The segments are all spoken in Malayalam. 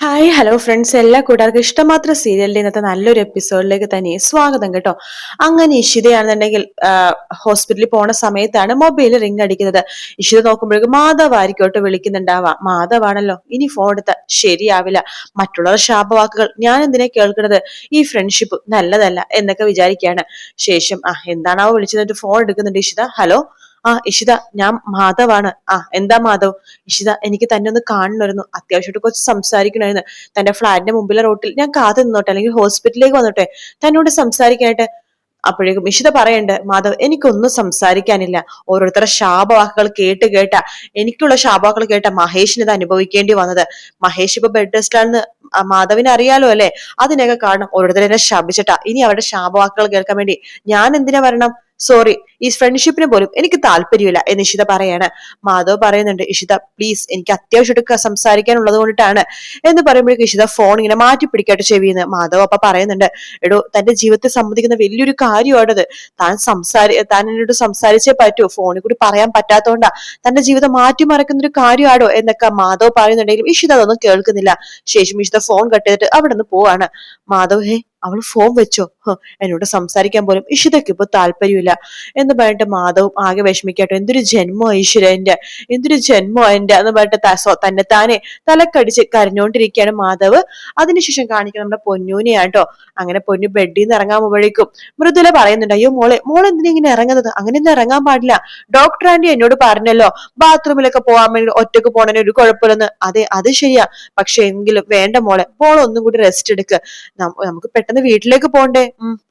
ഹായ് ഹലോ ഫ്രണ്ട്സ് എല്ലാ കൂട്ടുകാർക്കും ഇഷ്ടമാത്ര സീരിയലിന്റെ ഇന്നത്തെ നല്ലൊരു എപ്പിസോഡിലേക്ക് തന്നെ സ്വാഗതം കേട്ടോ. അങ്ങനെ ഇഷിതയാണെന്നുണ്ടെങ്കിൽ ഹോസ്പിറ്റലിൽ പോണ സമയത്താണ് മൊബൈൽ റിംഗ് അടിക്കുന്നത്. ഇഷിത നോക്കുമ്പോഴേക്കും മാധവ് ആയിരിക്കോട്ട് വിളിക്കുന്നുണ്ടാവാം. മാധവാണല്ലോ ഇനി ഫോൺ എടുത്ത ശരിയാവില്ല. മറ്റുള്ളവർ ശാപവാക്കുകൾ. ഞാൻ എന്തിനെ കേൾക്കുന്നത്? ഈ ഫ്രണ്ട്ഷിപ്പ് നല്ലതല്ല എന്നൊക്കെ വിചാരിക്കുകയാണ്. ശേഷം ആ എന്താണാവോ വിളിച്ചത്? ഫോൺ എടുക്കുന്നുണ്ട് ഇഷിത. ഹലോ ആ ഇഷിത ഞാൻ മാധവാണ്. ആ എന്താ മാധവ്? ഇഷിത എനിക്ക് തന്നെ ഒന്ന് കാണണമായിരുന്നു. അത്യാവശ്യമായിട്ട് കുറച്ച് സംസാരിക്കണമായിരുന്നു. തന്റെ ഫ്ലാറ്റിന്റെ മുമ്പിലെ റോട്ടിൽ ഞാൻ കാത്തു നിന്നോട്ടെ അല്ലെങ്കിൽ ഹോസ്പിറ്റലിലേക്ക് വന്നോട്ടെ തന്നോട് സംസാരിക്കാനായിട്ട്. അപ്പോഴേക്കും ഇഷിത പറയണ്ട് മാധവ് എനിക്കൊന്നും സംസാരിക്കാനില്ല. ഓരോരുത്തരുടെ ശാപവാക്കുകൾ കേട്ട് കേട്ട എനിക്കുള്ള ശാപവാക്കുകൾ കേട്ട മഹേഷിന് ഇത് അനുഭവിക്കേണ്ടി വന്നത്. മഹേഷ് ഇപ്പൊ ബെഡ് റെസ്റ്റാണെന്ന് മാധവിന് അറിയാലോ അല്ലെ? അതിനൊക്കെ കാരണം ഓരോരുത്തരെ ശപിച്ചിട്ടാ. ഇനി അവരുടെ ശാപവാക്കുകൾ കേൾക്കാൻ വേണ്ടി ഞാൻ എന്തിനാ വരണം? സോറി ഈ ഫ്രണ്ട്ഷിപ്പിന് പോലും എനിക്ക് താല്പര്യമില്ല എന്ന് ഇഷിത പറയാണ്. മാധവ് പറയുന്നുണ്ട് ഇഷിത പ്ലീസ് എനിക്ക് അത്യാവശ്യമായിട്ട് സംസാരിക്കാനുള്ളത് കൊണ്ടിട്ടാണ് എന്ന് പറയുമ്പോഴേക്കും ഇഷിത ഫോൺ ഇങ്ങനെ മാറ്റി പിടിക്കട്ടെ ചെവിന്ന് മാധവ് അപ്പൊ പറയുന്നുണ്ട് എടോ തന്റെ ജീവിതത്തെ സംബന്ധിക്കുന്ന വലിയൊരു കാര്യമാണത്. താൻ സംസാരി താൻ എന്നോട് സംസാരിച്ചേ പറ്റൂ. ഫോണിൽ കൂടി പറയാൻ പറ്റാത്തോണ്ടാ തന്റെ ജീവിതം മാറ്റിമറിക്കുന്ന ഒരു കാര്യമാണോ എന്നൊക്കെ മാധവ് പറയുന്നുണ്ടെങ്കിലും ഇഷിത അതൊന്നും കേൾക്കുന്നില്ല. ശേഷം ഇഷിത ഫോൺ കട്ട് ചെയ്തിട്ട് അവിടെ നിന്ന് പോവാണ്. മാധവ് ഹേ അവൾ ഫോൺ വെച്ചോ? എന്നോട് സംസാരിക്കാൻ പോലും ഇഷിതയ്ക്ക് ഇപ്പൊ താല്പര്യമില്ല എന്ന് പറഞ്ഞിട്ട് മാധവും ആകെ വിഷമിക്കട്ടെ. എന്തൊരു ജന്മോ എന്റെ എന്തൊരു ജന്മോ എന്റെ എന്ന് പറഞ്ഞിട്ട് തന്നെ താനെ തലക്കടിച്ച് കരഞ്ഞോണ്ടിരിക്കുകയാണ് മാധവ്. അതിനുശേഷം കാണിക്കുന്ന നമ്മുടെ പൊന്നൂനെയാട്ടോ അങ്ങനെ പൊന്നു ബെഡിൽ നിന്ന് ഇറങ്ങാൻ പോകുമ്പോഴേക്കും മൃദുല പറയുന്നുണ്ട് അയ്യോ മോളെ മോൾ എന്തിനാ ഇങ്ങനെ ഇറങ്ങുന്നത്? അങ്ങനെ അങ്ങനെയൊന്നും ഇറങ്ങാൻ പാടില്ല. ഡോക്ടർ ആന്റി എന്നോട് പറഞ്ഞല്ലോ ബാത്റൂമിലൊക്കെ പോകാൻ വേണ്ടി ഒറ്റയ്ക്ക് പോണതിന് ഒരു കുഴപ്പമില്ലെന്ന്. അതെ അത് ശരിയാ. പക്ഷെ എങ്കിലും വേണ്ട മോളെ മോൾ ഒന്നും കൂടി റെസ്റ്റ് എടുക്ക്. നമുക്ക് പെട്ടെന്ന് വീട്ടിലേക്ക് പോണ്ടേ?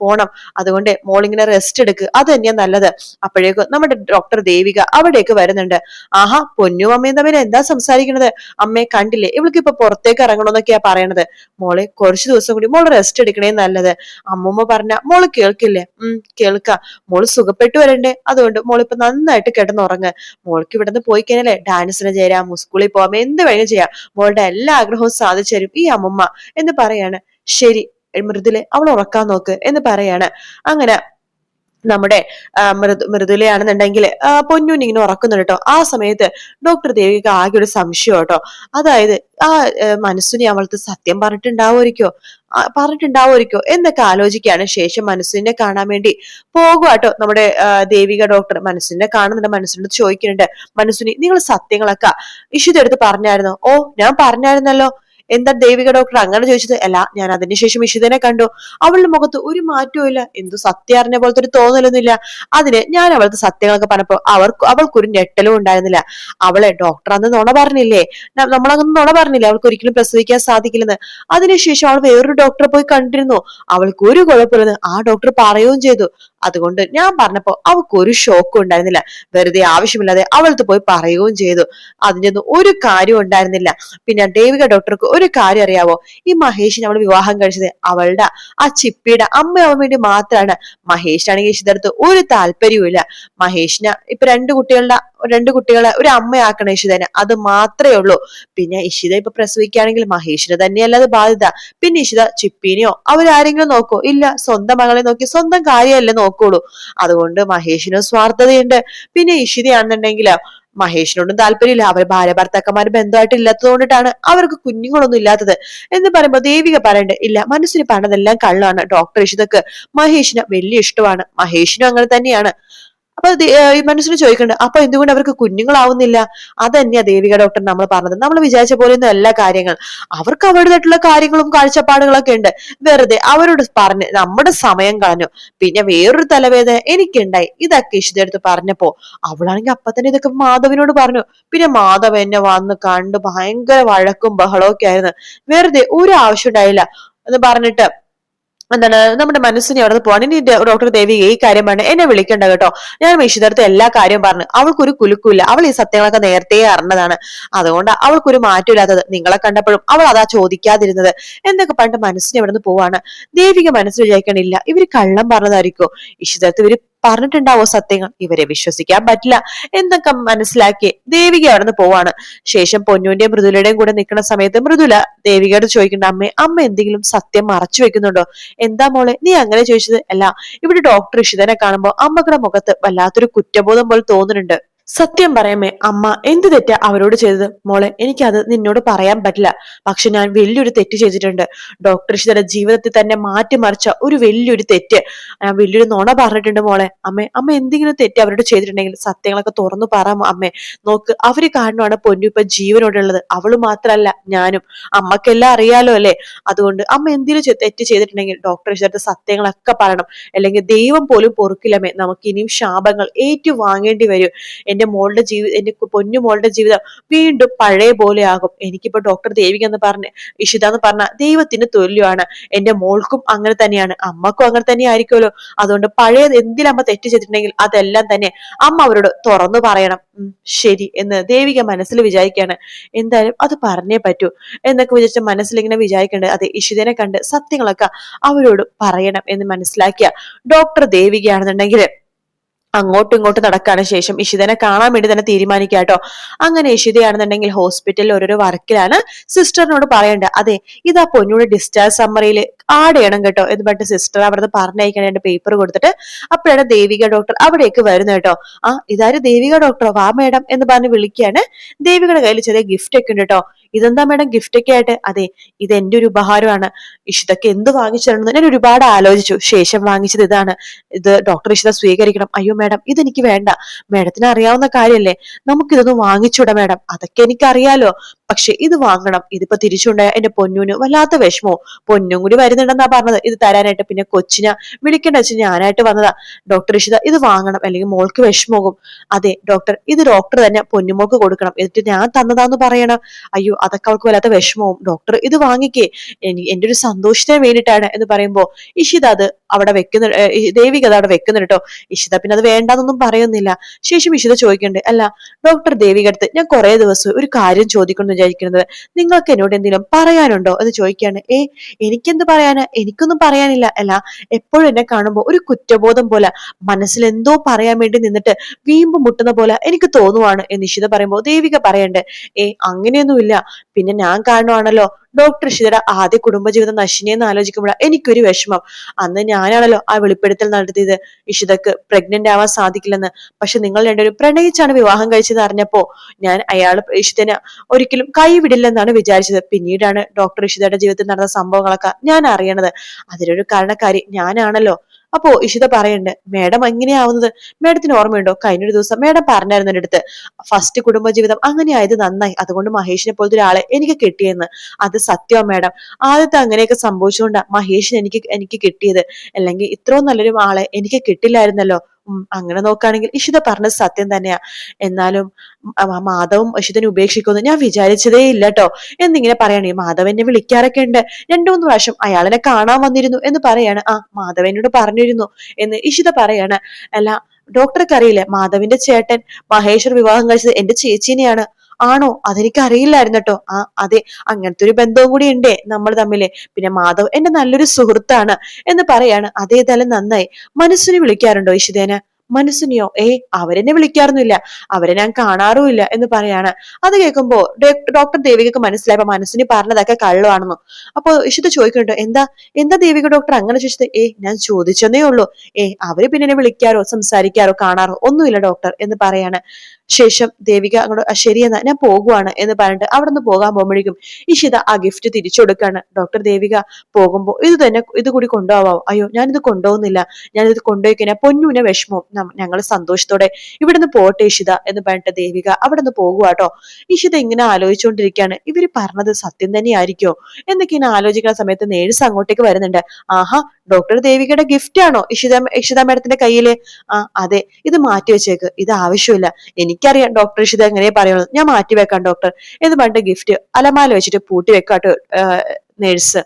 പോണം. അതുകൊണ്ട് മോളിങ്ങനെ റെസ്റ്റ് എടുക്ക്. അത് തന്നെയാ നല്ലത്. അപ്പോഴേക്കും നമ്മുടെ ഡോക്ടർ ദേവിക അവിടേക്ക് വരുന്നുണ്ട്. ആഹാ പൊന്നും അമ്മയും തമ്മിൽ എന്താ സംസാരിക്കണത്? അമ്മയെ കണ്ടില്ലേ ഇവൾക്ക് ഇപ്പൊ പുറത്തേക്ക് ഇറങ്ങണമെന്നൊക്കെയാ പറയണത്. മോളെ കുറച്ച് ദിവസം കൂടി മോൾ റെസ്റ്റ് എടുക്കണേ നല്ലത്. അമ്മമ്മ പറഞ്ഞ മോൾ കേൾക്കില്ലേ? ഉം കേൾക്ക. മോൾ സുഖപ്പെട്ടു വരണ്ടേ? അതുകൊണ്ട് മോളിപ്പോ നന്നായിട്ട് കിടന്നുറങ്ങ്. മോൾക്ക് ഇവിടുന്ന് പോയി കഴിഞ്ഞാലേ ഡാൻസിന് ചേരാം സ്കൂളിൽ പോവാം എന്ത് വേണമെങ്കിലും ചെയ്യാം. മോളുടെ എല്ലാ ആഗ്രഹവും സാധിച്ചു ഈ അമ്മമ്മ എന്ന് പറയാണ്. ശരി മൃദുലെ അവൾ ഉറക്കാൻ നോക്ക് എന്ന് പറയാണ്. അങ്ങനെ നമ്മുടെ മൃദു മൃദുലയാണെന്നുണ്ടെങ്കിൽ പൊന്നൂൻ ഇങ്ങനെ ഉറക്കുന്നുണ്ട് കേട്ടോ. ആ സമയത്ത് ഡോക്ടർ ദേവിക്ക് ആകെ ഒരു സംശയം കേട്ടോ. അതായത് ആ മനസ്സിനെ അവൾക്ക് സത്യം പറഞ്ഞിട്ടുണ്ടാവുമായിരിക്കോ? പറഞ്ഞിട്ടുണ്ടാവുമായിരിക്കോ? എന്നൊക്കെ ആലോചിക്കുകയാണ്. ശേഷം മനസ്സിനെ കാണാൻ വേണ്ടി പോകുക നമ്മുടെ ദേവിക ഡോക്ടർ മനസ്സിനെ കാണുന്നുണ്ട് മനസ്സിനോട് ചോദിക്കുന്നുണ്ട്. മനസ്സിനി നിങ്ങൾ സത്യങ്ങളൊക്കെ ഇഷിതെടുത്ത് പറഞ്ഞായിരുന്നോ? ഓ ഞാൻ പറഞ്ഞായിരുന്നല്ലോ. എന്താ ദേവിക ഡോക്ടർ അങ്ങനെ ചോദിച്ചത്? അല്ല ഞാൻ അതിനുശേഷം ഇഷിതനെ കണ്ടു. അവളുടെ മുഖത്ത് ഒരു മാറ്റവും ഇല്ല. എന്തു സത്യം അറിഞ്ഞ പോലത്തെ ഒരു തോന്നലൊന്നുമില്ല. അതിന് ഞാൻ അവൾക്ക് സത്യങ്ങളൊക്കെ പറഞ്ഞപ്പോ അവർക്ക് അവൾക്കൊരു ഞെട്ടലും ഉണ്ടായിരുന്നില്ല. അവളെ ഡോക്ടർ അന്ന് നുണ പറഞ്ഞില്ലേ? നമ്മളങ്ങനെ നുണ പറഞ്ഞില്ലേ? അവൾക്ക് ഒരിക്കലും പ്രസവിക്കാൻ സാധിക്കില്ലെന്ന്. അതിനുശേഷം അവൾ വേറൊരു ഡോക്ടറെ പോയി കണ്ടിരുന്നു. അവൾക്ക് ഒരു കുഴപ്പമില്ലെന്ന് ആ ഡോക്ടർ പറയുകയും ചെയ്തു. അതുകൊണ്ട് ഞാൻ പറഞ്ഞപ്പോ അവൾക്ക് ഒരു ഷോക്കും ഉണ്ടായിരുന്നില്ല. വെറുതെ ആവശ്യമില്ലാതെ അവൾക്ക് പോയി പറയുകയും ചെയ്തു. അതിന്റെയൊന്നും ഒരു കാര്യം ഉണ്ടായിരുന്നില്ല. പിന്നെ ദേവിക ഡോക്ടർക്ക് ഒരു കാര്യം അറിയാവോ? ഈ മഹേഷിനെ അവൾ വിവാഹം കഴിച്ചത് അവളുടെ ആ ചിപ്പിയുടെ അമ്മയാവാൻ വേണ്ടി മാത്രമാണ് മഹേഷിനാണെങ്കിൽ ഇഷിതടുത്ത് ഒരു താല്പര്യവും മഹേഷിന് ഇപ്പൊ രണ്ട് കുട്ടികളുടെ രണ്ട് കുട്ടികളെ ഒരു അമ്മയാക്കണം ഇഷിതനെ അത് മാത്രമേ ഉള്ളൂ. പിന്നെ ഇഷിത ഇപ്പൊ പ്രസവിക്കുകയാണെങ്കിൽ മഹേഷിനെ തന്നെയല്ല അത് ബാധ്യത. പിന്നെ ഇഷിത ചിപ്പിനെയോ അവരാരെങ്കിലും നോക്കോ? ഇല്ല സ്വന്തം മകളെ നോക്കി സ്വന്തം കാര്യമല്ലേ നോക്കുള്ളൂ. അതുകൊണ്ട് മഹേഷിനും സ്വാർത്ഥതയുണ്ട്. പിന്നെ ഇഷിതയാണെന്നുണ്ടെങ്കിൽ മഹേഷിനോടും താല്പര്യമില്ല. അവർ ഭാര്യ ഭർത്താക്കന്മാർ ബന്ധമായിട്ട് ഇല്ലാത്തതുകൊണ്ടിട്ടാണ് അവർക്ക് കുഞ്ഞുങ്ങളൊന്നും ഇല്ലാത്തത് എന്ന് പറയുമ്പോൾ ദേവിക പറയണ്ട് ഇല്ല മനസ്സിന് പറഞ്ഞതെല്ലാം കള്ളാണ്. ഡോക്ടർ ഇഷിതക്ക് മഹേഷിന് വലിയ ഇഷ്ടമാണ്. മഹേഷിനും അങ്ങനെ തന്നെയാണ്. അപ്പൊ ഈ മനുഷ്യന് ചോദിക്കണ്ട് അപ്പൊ എന്തുകൊണ്ട് അവർക്ക് കുഞ്ഞുങ്ങളാവുന്നില്ല? അതന്നെയാ ദേവിക ഡോക്ടർ നമ്മൾ പറഞ്ഞത്. നമ്മൾ വിചാരിച്ച പോലെയൊന്നും എല്ലാ കാര്യങ്ങൾ. അവർക്ക് അവരുടേതായിട്ടുള്ള കാര്യങ്ങളും കാഴ്ചപ്പാടുകളൊക്കെ ഉണ്ട്. വെറുതെ അവരോട് പറഞ്ഞ് നമ്മുടെ സമയം കളഞ്ഞു. പിന്നെ വേറൊരു തലവേദന എനിക്കുണ്ടായി. ഇതൊക്കെ ഇഷിതെടുത്ത് പറഞ്ഞപ്പോ അവളാണെങ്കിൽ അപ്പൊ തന്നെ ഇതൊക്കെ മാധവിനോട് പറഞ്ഞു. പിന്നെ മാധവ് എന്നെ വന്ന് കണ്ട് ഭയങ്കര വഴക്കും ബഹളവും ഒക്കെ ആയിരുന്നു. വെറുതെ ഒരു ആവശ്യം ഉണ്ടായില്ല എന്ന് പറഞ്ഞിട്ട് എന്താണ് നമ്മുടെ മനസ്സിനെ അവിടെ പോവാൻ. ഇനി ഡോക്ടർ ദേവി ഈ കാര്യം പറഞ്ഞു എന്നെ വിളിക്കേണ്ട കേട്ടോ. ഞാൻ വിശുദ്ധർത്ത് എല്ലാ കാര്യവും പറഞ്ഞു. അവൾക്കൊരു കുലുക്കുമില്ല. അവൾ ഈ സത്യങ്ങളൊക്കെ നേരത്തെ അറിഞ്ഞതാണ്. അതുകൊണ്ട് അവൾക്കൊരു മാറ്റമില്ലാത്തത്. നിങ്ങളെ കണ്ടപ്പോഴും അവൾ അതാ ചോദിക്കാതിരുന്നത്. എന്നൊക്കെ പണ്ട് മനസ്സിനെ അവിടെ നിന്ന് പോവാണ്. ദേവിക മനസ്സിൽ വിചാരിക്കണില്ല. ഇവർ കള്ളം പറഞ്ഞതായിരിക്കോ? ഇഷിതർത്ത് ഇവർ പറഞ്ഞിട്ടുണ്ടാവോ സത്യങ്ങൾ? ഇവരെ വിശ്വസിക്കാൻ പറ്റില്ല. എന്നൊക്കെ മനസ്സിലാക്കി ദേവിക അവിടുന്ന് പോവാണ്. ശേഷം പൊന്നുവിന്റെയും മൃദുലയുടെയും കൂടെ നിൽക്കുന്ന സമയത്ത് മൃദുല ദേവികയോട് ചോദിക്കേണ്ട അമ്മേ അമ്മ എന്തെങ്കിലും സത്യം മറച്ചു വെക്കുന്നുണ്ടോ? എന്താ മോളെ നീ അങ്ങനെ ചോദിച്ചത്? അല്ല ഇവിടെ ഡോക്ടർ ഇഷിതനെ കാണുമ്പോൾ അമ്മകളുടെ മുഖത്ത് വല്ലാത്തൊരു കുറ്റബോധം പോലെ തോന്നുന്നുണ്ട്. സത്യം പറയാമേ അമ്മ എന്ത് തെറ്റാ അവരോട് ചെയ്തത്? മോളെ എനിക്കത് നിന്നോട് പറയാൻ പറ്റില്ല. പക്ഷെ ഞാൻ വലിയൊരു തെറ്റ് ചെയ്തിട്ടുണ്ട്. ഡോക്ടർ ഇഷിതയുടെ ജീവിതത്തിൽ തന്നെ മാറ്റിമറിച്ച ഒരു വലിയൊരു തെറ്റ്. ഞാൻ വലിയൊരു നുണ പറഞ്ഞിട്ടുണ്ട് മോളെ. അമ്മേ അമ്മ എന്തെങ്കിലും തെറ്റ് അവരോട് ചെയ്തിട്ടുണ്ടെങ്കിൽ സത്യങ്ങളൊക്കെ തുറന്നു പറയാമോ അമ്മേ. നോക്ക് അവർ കാരണമാണ് പൊന്നു ഇപ്പൊ ജീവനോടുള്ളത്. അവൾ മാത്രല്ല ഞാനും. അമ്മക്കെല്ലാം അറിയാലോ അല്ലേ? അതുകൊണ്ട് അമ്മ എന്തെങ്കിലും തെറ്റ് ചെയ്തിട്ടുണ്ടെങ്കിൽ ഡോക്ടർ ഇഷിതയുടെ സത്യങ്ങളൊക്കെ പറയണം. അല്ലെങ്കിൽ ദൈവം പോലും പൊറുക്കില്ലമേ നമുക്ക് ഇനിയും ശാപങ്ങൾ ഏറ്റു വാങ്ങേണ്ടി വരും. എന്റെ മോളുടെ ജീവിതം എന്റെ പൊന്നു മോളുടെ ജീവിതം വീണ്ടും പഴയ പോലെ ആകും. എനിക്കിപ്പോ ഡോക്ടർ ദേവിക എന്ന് പറഞ്ഞ് ഇഷിത എന്ന് പറഞ്ഞ ദൈവത്തിന് തുല്യമാണ്. എന്റെ മോൾക്കും അങ്ങനെ തന്നെയാണ്. അമ്മക്കും അങ്ങനെ തന്നെ ആയിരിക്കുമല്ലോ. അതുകൊണ്ട് പഴയ എന്തിലും അമ്മ തെറ്റ് ചെയ്തിട്ടുണ്ടെങ്കിൽ അതെല്ലാം തന്നെ അമ്മ അവരോട് തുറന്നു പറയണം. ശരി എന്ന് ദേവിക മനസ്സിൽ വിചാരിക്കുകയാണ്. എന്തായാലും അത് പറഞ്ഞേ പറ്റൂ എന്നൊക്കെ വിചാരിച്ച മനസ്സിലിങ്ങനെ വിചാരിക്കേണ്ടത് അതെ ഇഷിതനെ കണ്ട് സത്യങ്ങളൊക്കെ അവരോട് പറയണം എന്ന് മനസ്സിലാക്കിയ ഡോക്ടർ ദേവികയാണെന്നുണ്ടെങ്കിൽ അങ്ങോട്ടും ഇങ്ങോട്ടും നടക്കാണ് ശേഷം ഇഷിതനെ കാണാൻ വേണ്ടി തന്നെ തീരുമാനിക്കുക തീരുമാനിക്കാട്ടോ അങ്ങനെ ഇഷിതയാണെന്നുണ്ടെങ്കിൽ ഹോസ്പിറ്റലിൽ ഓരോരോ വർക്കിലാണ് സിസ്റ്ററിനോട് പറയേണ്ടത് അതെ ഇതാ പൊന്നൂടെ ഡിസ്ചാർജ് സമ്മറിയിൽ ആഡ് ചെയ്യണം കേട്ടോ എന്ന് പറഞ്ഞിട്ട് സിസ്റ്റർ പറഞ്ഞയക്കാൻ എന്റെ പേപ്പർ കൊടുത്തിട്ട് അപ്പോഴാണ് ദേവിക ഡോക്ടർ അവിടേക്ക് വരുന്നത് കേട്ടോ. ആ ഇതാര് ദേവിക ഡോക്ടറോ വാ മേഡം എന്ന് പറഞ്ഞ് വിളിക്കുകയാണ്. ദേവികയുടെ കയ്യിൽ ചെറിയ ഗിഫ്റ്റ് ഒക്കെ ഉണ്ട് കേട്ടോ. ഇതെന്താ മേഡം ഗിഫ്റ്റ് ഒക്കെ ആയിട്ട്? അതെ ഇത് എന്റെ ഒരു ഉപഹാരമാണ്. ഇഷിതക്ക് എന്ത് വാങ്ങിച്ചു തരണമെന്ന് ഞാൻ ഒരുപാട് ആലോചിച്ചു. ശേഷം വാങ്ങിച്ചത് ഇതാണ്. ഇത് ഡോക്ടർ ഇഷിത സ്വീകരിക്കണം. അയ്യോ മേഡം ഇതെനിക്ക് വേണ്ട. മേഡത്തിന് അറിയാവുന്ന കാര്യമല്ലേ നമുക്കിതൊന്നും വാങ്ങിച്ചൂടാ മേഡം അതൊക്കെ എനിക്കറിയാലോ. പക്ഷെ ഇത് വാങ്ങണം. ഇതിപ്പോ തിരിച്ചുണ്ടായ എന്റെ പൊന്നൂന് വല്ലാത്ത വിഷമോ? പൊന്നും കൂടി വരുന്നുണ്ടെന്നാ പറഞ്ഞത്. ഇത് തരാനായിട്ട് പിന്നെ കൊച്ചിനെ വിളിക്കേണ്ട. വെച്ച് ഞാനായിട്ട് വന്നതാ. ഡോക്ടർ ഇഷിത ഇത് വാങ്ങണം. അല്ലെങ്കിൽ മോൾക്ക് വിഷമോകും അതെ ഡോക്ടർ ഇത് ഡോക്ടർ തന്നെ പൊന്നുമോൾക്ക് കൊടുക്കണം. എന്നിട്ട് ഞാൻ തന്നതാന്ന് പറയണം. അയ്യോ അതൊക്കെ അവൾക്ക് വല്ലാത്ത വിഷമവും ഡോക്ടർ ഇത് വാങ്ങിക്കേ. എന്റെ ഒരു സന്തോഷത്തിന് വേണ്ടിയിട്ടാണ് എന്ന് പറയുമ്പോ ഇഷിത അത് അവിടെ വെക്കുന്ന ദേവിക അത് അവിടെ വെക്കുന്നുണ്ട് കേട്ടോ. ഇഷിത പിന്നെ അത് വേണ്ടാന്നൊന്നും പറയുന്നില്ല. ശേഷം ഇഷിത ചോദിക്കണ്ടേ അല്ല ഡോക്ടർ ദേവിക അടുത്ത് ഞാൻ കുറെ ദിവസം ഒരു കാര്യം ചോദിക്കണം വിചാരിക്കുന്നത്. നിങ്ങൾക്ക് എന്നോട് എന്തെങ്കിലും പറയാനുണ്ടോ? എന്ന് ചോദിക്കുകയാണ്. ഏ എനിക്കെന്ത് പറയാന്? എനിക്കൊന്നും പറയാനില്ല. അല്ല എപ്പോഴും എന്നെ കാണുമ്പോൾ ഒരു കുറ്റബോധം പോലെ മനസ്സിൽ എന്തോ പറയാൻ വേണ്ടി നിന്നിട്ട് വീമ്പ് മുട്ടുന്ന പോലെ എനിക്ക് തോന്നുവാണ്. എന്ന് പറയുമ്പോൾ ദേവിക പറയണ്ടേ. ഏ അങ്ങനെയൊന്നുമില്ല. പിന്നെ ഞാൻ കാണുവാണല്ലോ ഡോക്ടർ ഇഷിതയുടെ ആദ്യ കുടുംബജീവിതം നശിനെന്ന് ആലോചിക്കുമ്പോഴാണ് എനിക്കൊരു വിഷമം. അന്ന് ഞാനാണല്ലോ ആ വെളിപ്പെടുത്തൽ നടത്തിയത്. ഇഷിതക്ക് പ്രഗ്നന്റ് ആവാൻ സാധിക്കില്ലെന്ന്. പക്ഷെ നിങ്ങൾ രണ്ടുപേരും പ്രണയിച്ചാണ് വിവാഹം കഴിച്ചത് അറിഞ്ഞപ്പോ ഞാൻ അയാൾ ഇഷിതനെ ഒരിക്കലും കൈവിടില്ലെന്നാണ് വിചാരിച്ചത്. പിന്നീടാണ് ഡോക്ടർ ഇഷിതയുടെ ജീവിതത്തിൽ നടന്ന സംഭവങ്ങളൊക്കെ ഞാൻ അറിയണത്. അതിനൊരു കാരണക്കാരി ഞാനാണല്ലോ. അപ്പോ ഇഷിത പറയണ്ട് മേഡം എങ്ങനെയാവുന്നത്? മേഡത്തിന് ഓർമ്മയുണ്ടോ? കഴിഞ്ഞൊരു ദിവസം മേഡം പറഞ്ഞായിരുന്നു എന്റെ അടുത്ത് ഫസ്റ്റ് കുടുംബജീവിതം അങ്ങനെ ആയത് നന്നായി അതുകൊണ്ട് മഹേഷിനെ പോലത്തെ ഒരാളെ എനിക്ക് കിട്ടിയെന്ന്. അത് സത്യമാ മേഡം. ആദ്യത്തെ അങ്ങനെയൊക്കെ സംഭവിച്ചുകൊണ്ടാ മഹേഷിന് എനിക്ക് എനിക്ക് കിട്ടിയത്. അല്ലെങ്കിൽ ഇത്രയും നല്ലൊരു ആളെ എനിക്ക് കിട്ടില്ലായിരുന്നല്ലോ. അങ്ങനെ നോക്കുകയാണെങ്കിൽ ഇഷിത പറഞ്ഞത് സത്യം തന്നെയാ. എന്നാലും മാധവും ഇഷിതനെ ഉപേക്ഷിക്കുമെന്ന് ഞാൻ വിചാരിച്ചതേ ഇല്ല കേട്ടോ എന്നിങ്ങനെ പറയണേ മാധവ് എന്നെ വിളിക്കാറൊക്കെ ഉണ്ട്. രണ്ടു മൂന്ന് പ്രാവശ്യം അയാളെന്നെ കാണാൻ വന്നിരുന്നു എന്ന് പറയാണ്. ആ മാധവനോട് പറഞ്ഞിരുന്നു എന്ന് ഇഷിത പറയാണ്. അല്ല ഡോക്ടർക്ക് അറിയില്ലേ മാധവിന്റെ ചേട്ടൻ മഹേശ്വർ വിവാഹം കഴിച്ചത് എന്റെ ചേച്ചീനെയാണ്. ആണോ? അതെനിക്ക് അറിയില്ലായിരുന്നു കേട്ടോ ആ അതെ അങ്ങനത്തെ ഒരു ബന്ധവും കൂടി ഉണ്ട് നമ്മൾ തമ്മിൽ. പിന്നെ മാധവ് എന്റെ നല്ലൊരു സുഹൃത്താണ് എന്ന് പറയാണ്. അതേതായാലും നന്നായി. മനസ്സിന് വിളിക്കാറുണ്ടോ ഈശുദേന മനസ്സിനെയോ? ഏ അവരെന്നെ വിളിക്കാറൊന്നുമില്ല. അവരെ ഞാൻ കാണാറുമില്ല എന്ന് പറയാണ്. അത് കേൾക്കുമ്പോ ഡോക്ടർ ദേവികക്ക് മനസ്സിലായപ്പോ മനസ്സിന് പറഞ്ഞതൊക്കെ കള്ളുവാണെന്നു. അപ്പൊ ഇഷിത ചോദിക്കുന്നുണ്ടോ എന്താ എന്താ ദേവിക ഡോക്ടർ അങ്ങനെ ചോദിച്ചത്? ഏ ഞാൻ ചോദിച്ചെന്നേ ഉള്ളൂ. ഏ അവർ പിന്നെ വിളിക്കാറോ സംസാരിക്കാറോ കാണാറോ ഒന്നുമില്ല ഡോക്ടർ എന്ന് പറയാണ്. ശേഷം ദേവിക അങ്ങോട്ട് ശരിയെന്നാ ഞാൻ പോകുവാണ് എന്ന് പറഞ്ഞിട്ട് അവിടെ നിന്ന് പോകാൻ പോകുമ്പോഴേക്കും ഇഷിത ആ ഗിഫ്റ്റ് തിരിച്ചു കൊടുക്കാണ് ഡോക്ടർ ദേവിക പോകുമ്പോൾ ഇത് തന്നെ ഇത് കൂടി കൊണ്ടുപോവാം അയ്യോ ഞാനിത് കൊണ്ടുപോകുന്നില്ല. ഞാനിത് കൊണ്ടുപോയി കഴിഞ്ഞാൽ പൊന്നുവിനെ വിഷമവും. ഞങ്ങൾ സന്തോഷത്തോടെ ഇവിടുന്ന് പോട്ടെ ഇഷിത എന്ന് പറഞ്ഞിട്ട് ദേവിക അവിടെ നിന്ന് പോകുവാട്ടോ. ഇഷിത ഇങ്ങനെ ആലോചിച്ചുകൊണ്ടിരിക്കുകയാണ്. ഇവർ പറഞ്ഞത് സത്യം തന്നെയായിരിക്കോ എന്നൊക്കെ ഇങ്ങനെ ആലോചിക്കുന്ന സമയത്ത് നേഴ്സ് അങ്ങോട്ടേക്ക് വരുന്നുണ്ട്. ആഹാ ഡോക്ടർ ദേവികയുടെ ഗിഫ്റ്റ് ആണോ ഇഷിത ഇഷിത മാഡത്തിന്റെ കയ്യിൽ? ആ അതെ. ഇത് മാറ്റി വെച്ചേക്ക്. ഇത് ആവശ്യമില്ല. എനിക്കറിയാം ഡോക്ടർ ഇഷിത എങ്ങനെയാ പറയുന്നത്. ഞാൻ മാറ്റി വെക്കാം ഡോക്ടർ എന്ന് പറഞ്ഞിട്ട് ഗിഫ്റ്റ് അലമാല വെച്ചിട്ട് പൂട്ടി വെക്കാട്ടോ നേഴ്സ്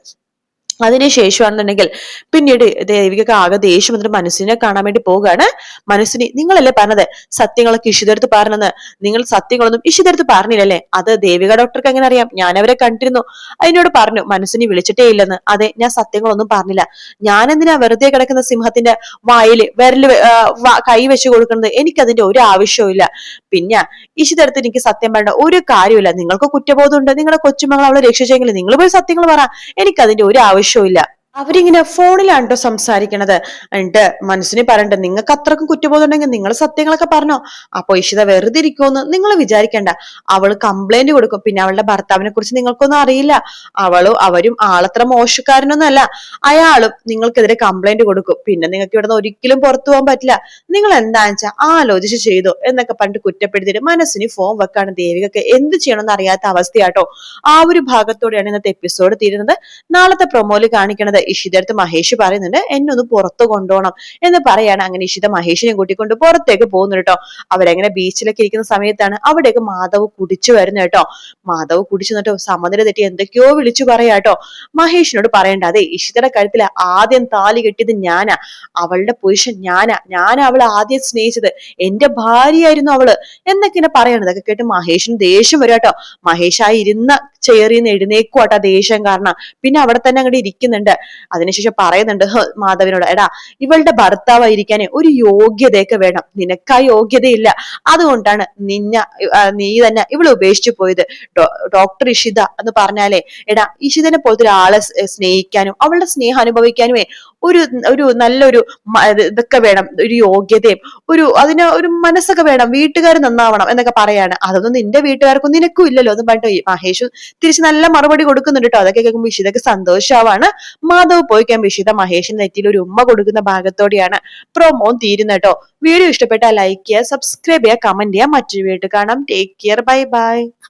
അതിനുശേഷമാണെന്നുണ്ടെങ്കിൽ പിന്നീട് ദേവികക്ക് ആകെ ദേഷ്യം വന്നിട്ട് മനസ്സിനെ കാണാൻ വേണ്ടി പോവുകയാണ്. മനസ്സിനെ നിങ്ങളല്ലേ പറഞ്ഞത്? സത്യങ്ങളൊക്കെ ഇഷിതെടുത്ത് പറഞ്ഞെന്ന്. നിങ്ങൾ സത്യങ്ങളൊന്നും ഇഷിതെടുത്ത് പറഞ്ഞില്ലല്ലേ? അത് ദേവിക ഡോക്ടർക്ക് എങ്ങനെ അറിയാം? ഞാൻ അവരെ കണ്ടിരുന്നു. അതിനോട് പറഞ്ഞു മനസ്സിനെ വിളിച്ചിട്ടേ ഇല്ലെന്ന്. അതെ ഞാൻ സത്യങ്ങളൊന്നും പറഞ്ഞില്ല. ഞാൻ എന്തിനാ വെറുതെ കിടക്കുന്ന സിംഹത്തിന്റെ വായിൽ വിരൽ കൈ വെച്ച് കൊടുക്കുന്നത്? എനിക്കതിന്റെ ഒരു ആവശ്യവും പിന്നെ ഇഷിതെടുത്ത് എനിക്ക് സത്യം പറയേണ്ട ഒരു കാര്യമില്ല നിങ്ങൾക്ക് കുറ്റബോധമുണ്ട്. നിങ്ങളുടെ കൊച്ചുമകൾ അവളെ രക്ഷിച്ചെങ്കിൽ നിങ്ങൾ പോയി സത്യങ്ങൾ പറ. എനിക്കതിന്റെ ഒരു ആവശ്യം ആവശ്യമില്ല അവരിങ്ങനെ ഫോണിലാണ് സംസാരിക്കണത്. എന്നിട്ട് മനസ്സിനെ പറയണ്ട നിങ്ങൾക്ക് അത്രക്കും കുറ്റബോധമുണ്ടെങ്കിൽ നിങ്ങൾ സത്യങ്ങളൊക്കെ പറഞ്ഞോ. അപ്പൊ ഇഷിത വെറുതെ ഇരിക്കുമെന്ന് നിങ്ങൾ വിചാരിക്കണ്ട. അവൾ കംപ്ലൈന്റ് കൊടുക്കും. പിന്നെ അവളുടെ ഭർത്താവിനെ കുറിച്ച് നിങ്ങൾക്കൊന്നും അറിയില്ല. അവളും അവരും ആളത്ര മോശക്കാരനൊന്നും അല്ല അയാളും നിങ്ങൾക്കെതിരെ കംപ്ലൈന്റ് കൊടുക്കും. പിന്നെ നിങ്ങൾക്ക് ഇവിടെ നിന്ന് ഒരിക്കലും പുറത്തു പോകാൻ പറ്റില്ല. നിങ്ങൾ എന്താണെന്ന് വെച്ചാൽ ആലോചിച്ച് ചെയ്തു എന്നൊക്കെ പണ്ട് കുറ്റപ്പെടുത്തിയിട്ട് മനസ്സിന് ഫോൺ വെക്കാണ് ദേവികക്ക്. എന്ത് ചെയ്യണമെന്ന് അറിയാത്ത അവസ്ഥയാട്ടോ. ആ ഒരു ഭാഗത്തോടെയാണ് ഇന്നത്തെ എപ്പിസോഡ് തീരുന്നത്. നാളത്തെ പ്രൊമോയിൽ കാണിക്കണത് ഇഷിത അടുത്ത് മഹേഷ് പറയുന്നുണ്ട് എന്നെ ഒന്ന് പുറത്തു കൊണ്ടുപോകണം എന്ന് പറയാണ്. അങ്ങനെ ഇഷിത മഹേഷിനെ കൂട്ടിക്കൊണ്ട് പുറത്തേക്ക് പോകുന്നു കേട്ടോ. അവരങ്ങനെ ബീച്ചിലൊക്കെ ഇരിക്കുന്ന സമയത്താണ് അവിടേക്ക് മാധവ് കുടിച്ചു വരുന്നത് കേട്ടോ. മാധവ് കുടിച്ചു എന്നിട്ടോ സമനില തെറ്റി എന്തൊക്കെയോ വിളിച്ചു പറയാട്ടോ മഹേഷിനോട് പറയണ്ട അതെ ഇഷിതയുടെ കഴുത്തിൽ ആദ്യം താലി കെട്ടിയത് ഞാനാ. അവളുടെ പുരുഷൻ ഞാനാ. ഞാനാ അവളെ ആദ്യം സ്നേഹിച്ചത്. എന്റെ ഭാര്യയായിരുന്നു അവൾ എന്നൊക്കെ ഇങ്ങനെ പറയണത്. അതൊക്കെ കേട്ട് മഹേഷിന് ദേഷ്യം വരും കേട്ടോ. മഹേഷ് ആ ഇരുന്ന ചെയറിന്ന് എഴുന്നേക്കുവാട്ടോ ദേഷ്യം കാരണം. പിന്നെ അവിടെ തന്നെ അങ്ങോട്ട് ഇരിക്കുന്നുണ്ട്. അതിനുശേഷം പറയുന്നുണ്ട് മാധവിനോട് എടാ ഇവളുടെ ഭർത്താവായിരിക്കാനേ ഒരു യോഗ്യതയൊക്കെ വേണം. നിനക്ക് ആ യോഗ്യതയില്ല. അതുകൊണ്ടാണ് നിന്ന നീ തന്നെ ഇവളെ ഉപേക്ഷിച്ചു പോയത്. ഡോക്ടർ ഇഷിത എന്ന് പറഞ്ഞാലേ എടാ ഇഷിതനെ പോലത്തെ ഒരാളെ സ്നേഹിക്കാനും അവളുടെ സ്നേഹം അനുഭവിക്കാനുമേ ഒരു ഒരു നല്ലൊരു ഇതൊക്കെ വേണം ഒരു യോഗ്യതയും ഒരു അതിന് ഒരു മനസ്സൊക്കെ വേണം വീട്ടുകാർ നന്നാവണം എന്നൊക്കെ പറയാണ്. അതൊന്നും നിന്റെ വീട്ടുകാർക്കും നിനക്കും ഇല്ലല്ലോ എന്ന് പറഞ്ഞിട്ട് മഹേഷ് തിരിച്ച് നല്ല മറുപടി കൊടുക്കുന്നുണ്ട് കേട്ടോ അതൊക്കെ കേൾക്കുമ്പോൾ ഇഷിതക്ക് സന്തോഷമാവാണ് മാധവ് പോയി കഴിയുമ്പോൾ ഇഷിത മഹേഷിന്റെ നെറ്റിയിൽ ഒരു ഉമ്മ കൊടുക്കുന്ന ഭാഗത്തോടെയാണ് പ്രൊമോ തീരുന്നത് കേട്ടോ വീഡിയോ ഇഷ്ടപ്പെട്ടാൽ ലൈക്ക് ചെയ്യുക സബ്സ്ക്രൈബ് ചെയ്യുക കമന്റ് ചെയ്യുക. മറ്റൊരു വീഡിയോ കാണാം. Take care bye bye